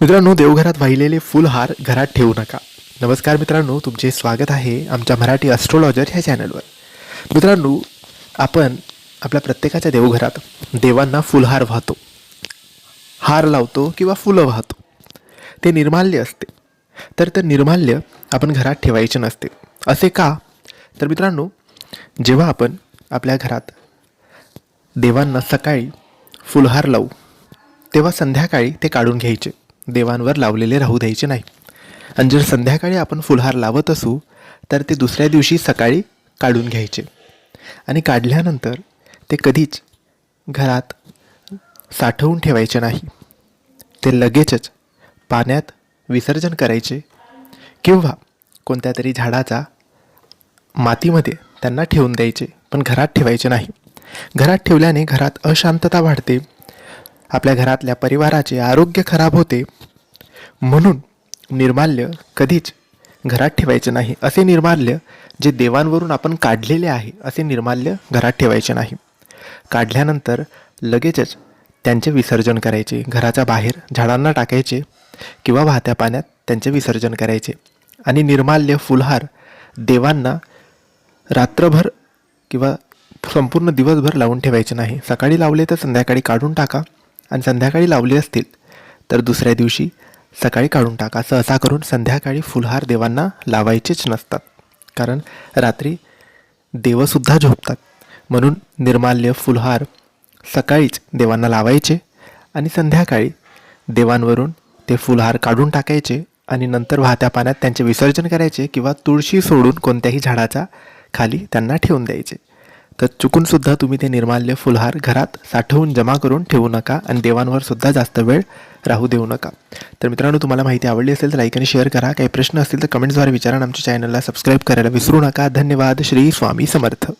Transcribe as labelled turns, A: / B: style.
A: मित्रांनो देवघरात वाहिलेले फुलहार घरात ठेवू नका. नमस्कार मित्रांनो तुमचे स्वागत आहे आमच्या मराठी ॲस्ट्रोलॉजर ह्या चॅनलवर मित्रांनो आपण आपल्या प्रत्येकाच्या देवघरात देवांना फुलहार वाहतो. हार लावतो किंवा फुलं वाहतो. ते निर्माल्य असते. तर ते निर्माल्य आपण घरात ठेवायचे नसते. असे का? तर मित्रांनो जेव्हा आपण आपल्या घरात देवांना सकाळी फुलहार लावू तेव्हा संध्याकाळी ते काढून घ्यायचे. देवांवर लावलेले राहू द्यायचे नाही. आणि जर संध्याकाळी आपण फुलहार लावत असू तर ते दुसऱ्या दिवशी सकाळी काढून घ्यायचे. आणि काढल्यानंतर ते कधीच घरात साठवून ठेवायचे नाही. ते लगेचच पाण्यात विसर्जन करायचे किंवा कोणत्या तरी झाडाचा मातीमध्ये त्यांना ठेवून द्यायचे पण घरात ठेवायचे नाही. घरात ठेवल्याने घरात अशांतता वाढते आपल्या घरातल्या परिवाराचे आरोग्य खराब होते. म्हणून निर्माल्य कधीच घरात ठेवायचे नाही असे निर्माल्य जे देवांवरून आपण काढलेले आहे असे निर्माल्य घरात ठेवायचे नाही. काढल्यानंतर लगेचच त्यांचे विसर्जन करायचे घराच्या बाहेर झाडांना टाकायचे किंवा वाहत्या पाण्यात त्यांचे विसर्जन करायचे. आणि निर्माल्य फुलहार देवांना रात्रभर किंवा संपूर्ण दिवसभर लावून ठेवायचे नाही. सकाळी लावले तर संध्याकाळी काढून टाका. आणि संध्याकाळी लावले असतील तर दुसऱ्या दिवशी सकाळी काढून टाका. सहसा करून संध्याकाळी फुलहार देवांना लावायचेच नसतात. कारण रात्री देवसुद्धा झोपतात. म्हणून निर्माल्य फुलहार सकाळीच देवांना लावायचे आणि संध्याकाळी देवांवरून ते फुलहार काढून टाकायचे आणि नंतर वाहत्या पाण्यात त्यांचे विसर्जन करायचे किंवा तुळशी सोडून कोणत्याही झाडाचा खाली त्यांना ठेवून द्यायचे. तर चुकूनसुद्धा तुम्ही ते निर्माल्य फुलहार घरात साठवून जमा करून ठेवू नका आणि देवांवर सुद्धा जास्त वेळ राहू देऊ नका. तर मित्रांनो तुम्हाला माहिती आवडली असेल तर लाईक आणि शेअर करा. काही प्रश्न असतील तर कमेंट्सद्वारे विचारा आमच्या चॅनलला सबस्क्राईब करायला विसरू नका. धन्यवाद. श्री स्वामी समर्थ.